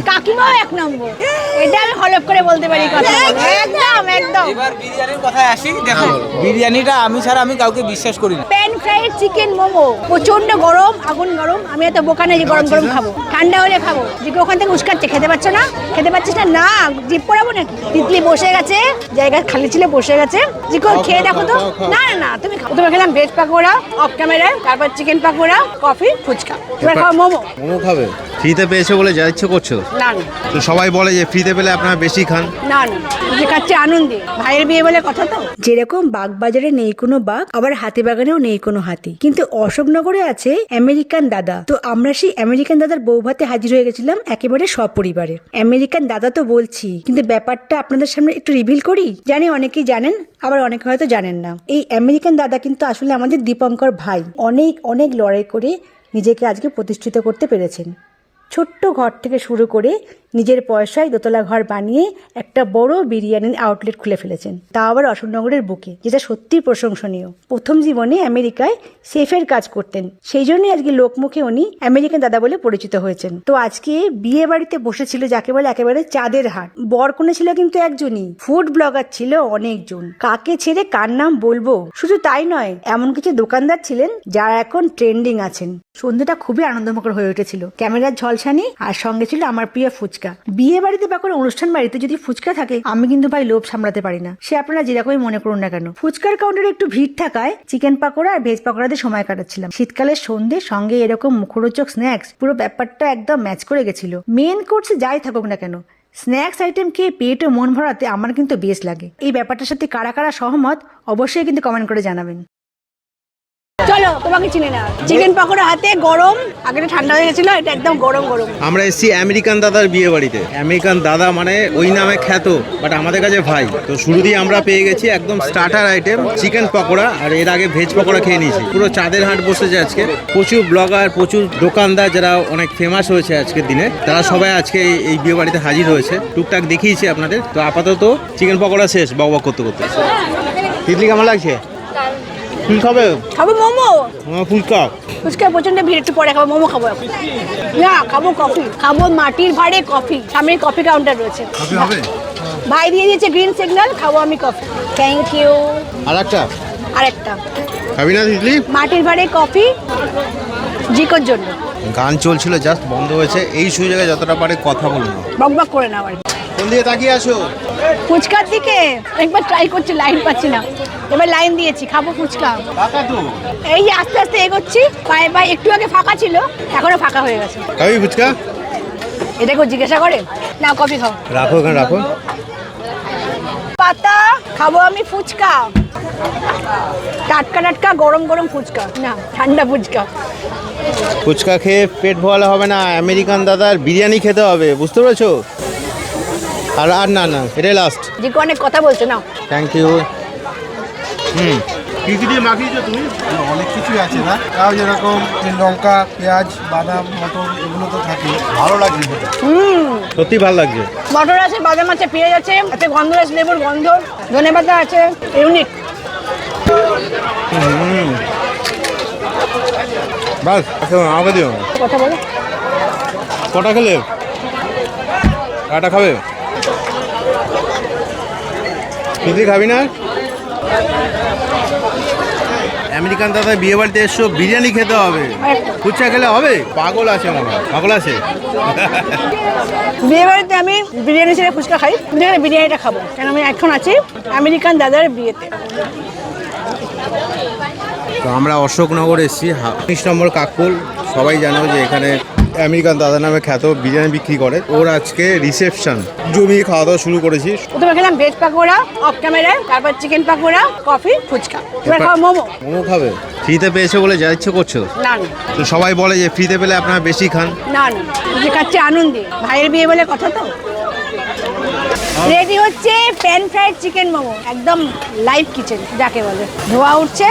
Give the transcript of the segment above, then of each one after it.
কাকিমাও এক নম্বর। এটা আমি হলপ করে বলতে পারি কথা একদম একদম এবার বিরিয়ানির কথায় আসি দেখো বিরিয়ানিটা আমি ছাড়া আমি কাউকে বিশ্বাস করি না। প্যান ফ্রাইড চিকেন মোমো প্রচণ্ড গরম আগুন গরম আমি এত বোকানে যে গরম গরম খাব। ঠান্ডা হলে খাব। যে ওখান থেকে উস্কাচ্ছে খেতে পারছ না? খেতে পারছিস না? না জিপ পড়াবো নাকি? তিতলি বসে গেছে জায়গা খালি ছিল বসে গেছে। যে কেউ খেয়ে দেখো তো। না না না তুমি খাও। তুমি খেলাম ভেজ পাকোড়া অফ ক্যামেরায় তারপর চিকেন পাকোড়া কফি ফুচকা। এবার খাও মোমো। মোমো খাবে? ফ্রিতে পেয়েছে বলে যা ইচ্ছে করছ। না না। তো সবাই বলে যে ফ্রিতে পেলে আপনারা বেশি খান? না না যে খাচ্ছে আনন্দে। ভাইয়ের বিয়ে বলে কথা তো? যেরকম বাগবাজারে নেই কোনো বাঘ আবার হাতিবাগানেও নেই কোনো হাতি। কিন্তু অশোকনগরে আছে আমেরিকান দাদা। তো আমরা সেই আমেরিকান দাদার বৌভাতে হাজির হয়ে গেছিলাম একেবারে সপরিবারে। আমেরিকান দাদা তো বলছি কিন্তু ব্যাপারটা আপনাদের সামনে একটু রিভিল করি? জানি অনেকেই জানেন আবার অনেকে হয়তো জানেন না। এই আমেরিকান দাদা কিন্তু আসলে আমাদের দীপঙ্কর ভাই। অনেক অনেক লড়াই করে নিজেকে আজকে প্রতিষ্ঠিত করতে পেরেছেন। ছোট্ট ঘর থেকে শুরু করে নিজের পয়সায় দোতলা ঘর বানিয়ে একটা বড় বিরিয়ানির আউটলেট খুলে ফেলেছেন। তা আবার অশোকনগরের বুকে, যেটা সত্যি প্রশংসনীয়। প্রথম জীবনে আমেরিকায় সেফের কাজ করতেন, সেই জন্যই আজকে লোকমুখে উনি আমেরিকান দাদা বলে পরিচিত হয়েছেন। তো আজকে বিয়ে বাড়িতে বসেছিল যাকে বলে একেবারে চাঁদের হাট। বর কোনে ছিল কিন্তু একজনই ফুড ব্লগার ছিল অনেকজন। কাকে ছেড়ে কার নাম বলব? শুধু তাই নয়, এমন কিছু দোকানদার ছিলেন যারা এখন ট্রেন্ডিং আছেন। সন্ধ্যাটা খুবই আনন্দমুখর হয়ে উঠেছিল। ক্যামেরার ঝলসানি আর সঙ্গে ছিল আমার প্রিয় ফুচকা। বিয়ে বাড়িতে বা কোনো অনুষ্ঠান বাড়িতে যদি ফুচকা থাকে, আমি কিন্তু ভাই লোভ সামলাতে পারি না। সে আপনারা যেরকমই মনে করুন না কেন। ফুচকার কাউন্টারে একটু ভিড় থাকায় চিকেন পাকোড়া আর ভেজ পাকোড়াতে সময় কাটাচ্ছিলাম। শীতকালের সন্ধে সঙ্গে এরকম মুখরোচক স্ন্যাক্স পুরো ব্যাপারটা একদম ম্যাচ করে গেছিল। মেন কোর্সে যাই থাকুক না কেন স্ন্যাক্স আইটেম খেয়ে পেট ও মন ভরাতে আমার কিন্তু বেশ লাগে। এই ব্যাপারটার সাথে কারা কারা সহমত, অবশ্যই কিন্তু কমেন্ট করে জানাবেন। চলো তোমাকে চিনে না চিকেন পাকোড়া হাতে গরম আগেটা ঠান্ডা হয়ে গেছিল এটা একদম গরম গরম। আমরা এসেছি আমেরিকান দাদার বিয়ে বাড়িতে। আমেরিকান দাদা মানে ওই নামে খ্যাত বাট আমাদের কাছে ভাই। তো শুরু দিয়ে আমরা পেয়ে গেছি একদম স্টার্টার আইটেম চিকেন পকোড়া আর এর আগে ভেজ পকোড়া খেয়ে নিয়েছি। পুরো চাঁদের হাট বসেছে আজকে। প্রচুর ব্লগার প্রচুর দোকানদার যারা অনেক ফেমাস হয়েছে আজকের দিনে তারা সবাই আজকে এই- এই বিয়ে বাড়িতে হাজির হয়েছে। টুকটাক দেখিয়েছি আপনাদের। তো আপাতত চিকেন পকোড়া শেষ বক করতে করতে। তিতলি কেমন লাগছে? ফুল খাবে? খাব মোমো। আমার ফুলকা। ফুচকা প্রচণ্ড ভিড় একটু পরে খাব মোমো খাব না খাব কফি। খাব মাটির ভাড়ে কফি। সামনে কফি কাউন্টার রয়েছে। ভাই দিয়ে দিয়েছে গ্রিন সিগন্যাল খাব আমি কফি। থ্যাংক ইউ আর একটা আরেকটা। খাবি না তিতলি মাটির ভাড়ে কফি জিকোর জন্য। গান চলছিল জাস্ট বন্ধ হয়েছে। এই সুযোগে যতটা পারে কথা বলুন বক বক করে না আবার কোন দিকে তাকিয়ে আসো ফুচকার দিকে। একবার ট্রাই করছি লাইন পাচ্ছি না। এবার লাইন দিয়েছি খাব ফুচকা। এই আস্তে আস্তে এগোচ্ছি পায়ে পায়ে একটু আগে ফাঁকা ছিল এখনও ফাঁকা হয়ে গেছে। খাবি ফুচকা? এটা কেউ জিজ্ঞাসা করে না কফি খাও। রাখো রাখো। পাতা খাব আমি ফুচকা। টাটকা টাটকা গরম গরম ফুচকা। না ঠান্ডা ফুচকা। ফুচকা খেয়ে পেট ভরালে হবে না আমেরিকান দাদার বিরিয়ানি খেতে হবে বুঝতে পেরেছ? আর আর না না এটাই লাস্ট জিকো অনেক কথা বলছে না থ্যাংক ইউ হুম। কি কি দিয়ে মাখিয়েছো তুমি? অনেক কিছুই আছে না। তাও যেরকম লঙ্কা পেঁয়াজ বাদাম মটর এগুলো তো থাকে। ভালো লাগছে সত্যি ভালো লাগছে। মটর আছে বাদাম আছে পেঁয়াজ আছে এতে গন্ধ আছে লেবুর গন্ধ ধনে পাতা আছে ইউনিক। বাস আচ্ছা, আমাকে দিও। কথা বলো। কটা খেলে? কাটা খাবে? তুই খাবি না? আমেরিকান দাদা বিয়ে বাড়িতে এসছো বিরিয়ানি খেতে হবে। ফুচকা খেলে হবে? পাগল আছে মনে হয়। পাগল আছে? বিয়ে বাড়িতে আমি বিরিয়ানি ছেড়ে ফুচকা খাই। বিরিয়ানিটা খাব। কেন আমি এখন আছি আমেরিকান দাদার বিয়েতে। তো আমরা অশোকনগর এসেছি উনিশ নম্বর কাকুল সবাই জানো যে এখানে আমেরিকান দাদা নামে খ্যাত বিরিয়ানি বিক্রি করে। ওর আজকে রিসেপশন জমিয়ে খাওয়া দাওয়া শুরু করেছি। প্রথমে খেলাম ভেজ পাকোড়া অফ ক্যামেরায় তারপর চিকেন পাকোড়া কফি ফুচকা। এবার মোমো। মোমো খাবে? ফ্রিতে পেয়েছে বলে যা ইচ্ছে করছ? না না। তো সবাই বলে যে ফ্রিতে পেলে আপনারা বেশি খান। না না। যে খাচ্ছে আনন্দে। ভাইয়ের বিয়ে বলে কথা তো। রেডি হচ্ছে প্যান ফ্রাইড চিকেন মোমো। একদম লাইভ কিচেন যাকে বলে। ধোয়া উঠছে।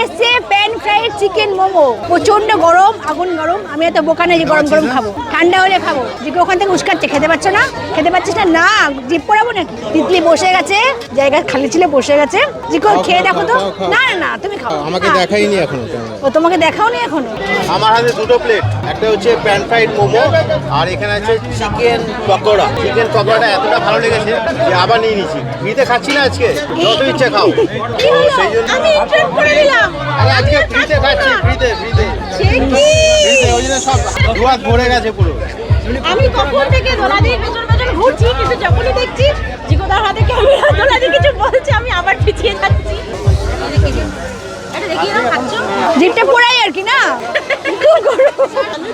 এসছে প্যান ফ্রাইড চিকেন মোমো প্রচণ্ড গরম আগুন গরম। আমি এত বোকানে যে গরম গরম খাব। ঠান্ডা হলে খাব। যে ওখান থেকে উস্কাচ্ছে খেতে পারছ না? খেতে পারছিস না? না জিপ পড়াবো নাকি? তিতলি বসে গেছে। জায়গা খালি ছিল বসে গেছে। যে কেউ খেয়ে দেখো তো। না না না তুমি খাও। আমাকে না। দেখাইনি এখনও ও তোমাকে দেখাওনি এখনও? আমার হাতে দুটো প্লেট একটা হচ্ছে প্যান ফ্রাইড মোমো আর এখানে আছে চিকেন পকোড়া। চিকেন পকোড়াটা এতটা ভালো লেগেছে যে আবার নিয়ে নিচ্ছি ফ্রিতে খাচ্ছি না আজকে? যত ইচ্ছে খাও? সেই জন্য আমি ইন্টারেস্ট করে দিলাম। আরে আজকে ফ্রিতে খাচ্ছি ফ্রিতে ফ্রিতে। সে কি? ফ্রিতে ওই জন্য সব দুয়াত ভরে গেছে পুরো। আমি কখন থেকে দোলাদির পেছন পেছন ঘুরছি কিন্তু যখনই দেখছি জিকোদার হাতে ক্যামেরা দোলাদি কিছু বলছে আমি আবার পিছিয়ে যাচ্ছি। এটা দেখিয়ে না খাচ্ছ? জিপটা পোড়াই আর কি না?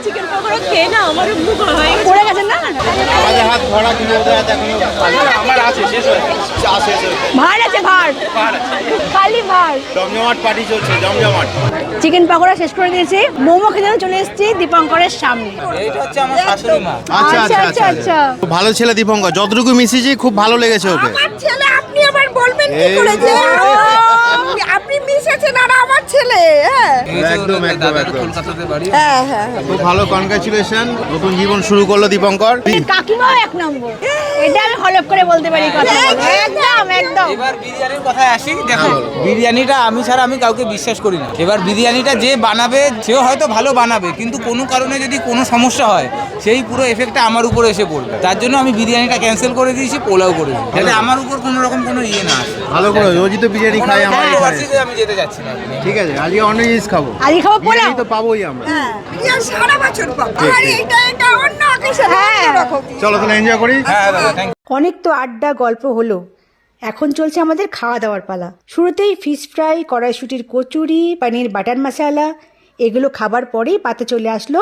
চিকেন পকোড়া খেয়ে না আমারও মুখ হয়ে পড়ে গেছে না? আমাদের হাত। আমার আছে শেষ হয়ে ভার আছে ভার। জমজমাট পার্টি চলছে জমজমাট। চিকেন পাকোড়া শেষ করে দিয়েছি। মোমো খেতে চলে এসেছি দীপঙ্করের সামনে। এইটা হচ্ছে আমার শাশুড়ি মা। আচ্ছা আচ্ছা, আচ্ছা আচ্ছা, আচ্ছা। আচ্ছা। ভালো ছেলে দীপঙ্কর। যতটুকু মিশিয়েছি খুব ভালো লেগেছে ওকে। ছেলে আপনি আবার বলবেন কি এই করে যে তো। ও, আপনি মিশেছেন আর আমার ছেলে হ্যাঁ। একদম, একদম, একদম। হ্যাঁ হ্যাঁ খুব ভালো কনগ্রাচুলেশন নতুন জীবন শুরু করল দীপঙ্কর। কাকিমাও এক নম্বর। এটা আমি হলপ করে বলতে পারি কথা। একদম একদম এবার বিরিয়ানির কথায় আসি দেখো বিরিয়ানিটা আমি ছাড়া আমি কাউকে বিশ্বাস করি না। এবার বিরিয়ানিটা যে বানাবে সেও হয়তো ভালো বানাবে কিন্তু কোনো কারণে যদি কোনো সমস্যা হয় সেই পুরো এফেক্টটা আমার উপরে এসে পড়বে। তার জন্য আমি বিরিয়ানিটা ক্যান্সেল করে দিয়েছি পোলাও করে দিয়েছি। যাতে আমার উপর কোনো রকম কোনো ইয়ে না আসে ভালো করে রোজই তো বিরিয়ানি খাই আমার আমি যেতে যাচ্ছি না। ঠিক আছে। আজকে অন্য জিনিস খাব। আজকে খাব পোলাও? তো পাবোই আমরা। বিরিয়ানি সারা বছর পাবো আর এটা এটা অন্য অকেশন হ্যাঁ। চলো তাহলে এনজয় করি। হ্যাঁ অনেক তো আড্ডা গল্প হলো। এখন চলছে আমাদের খাওয়া দাওয়ার পালা। শুরুতেই ফিশ ফ্রাই কড়াইশুটির কচুরি পানির বাটার মশালা। এগুলো খাবার পরেই পাতে চলে আসলো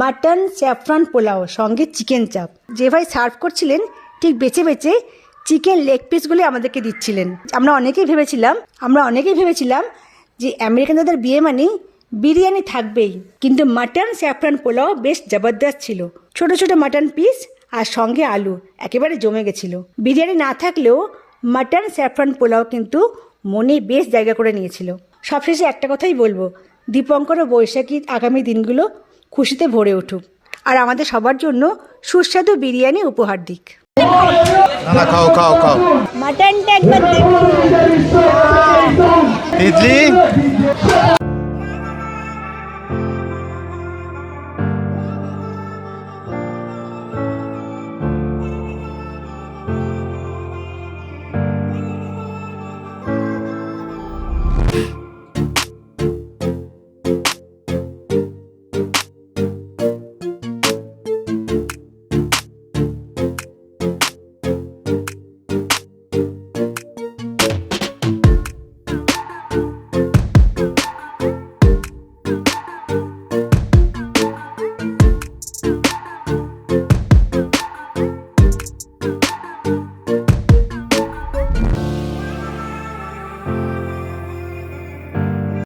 মাটন স্যাফরান পোলাও সঙ্গে চিকেন চাপ। যে ভাই সার্ভ করছিলেন ঠিক বেছে বেছে চিকেন লেগ পিসগুলো আমাদেরকে দিচ্ছিলেন। আমরা অনেকেই ভেবেছিলাম আমরা অনেকেই ভেবেছিলাম যে আমেরিকান দাদার বিয়ে মানে বিরিয়ানি থাকবেই। কিন্তু মাটন, স্যাফরান পোলাও বেশ জবরদস্ত ছিল। ছোট ছোট মাটন পিস আর সঙ্গে আলু একেবারে জমে গেছিল। বিরিয়ানি না থাকলেও মাটন, স্যাফরান পোলাও কিন্তু মনে বেশ জায়গা করে নিয়েছিল। সবশেষে একটা কথাই বলব, দীপঙ্কর ও বৈশাখী আগামী দিনগুলো খুশিতে ভরে উঠুক। আর আমাদের সবার জন্য সুস্বাদু বিরিয়ানি উপহার দিক। খাও খাও খাও। मटन टेक मत इडली।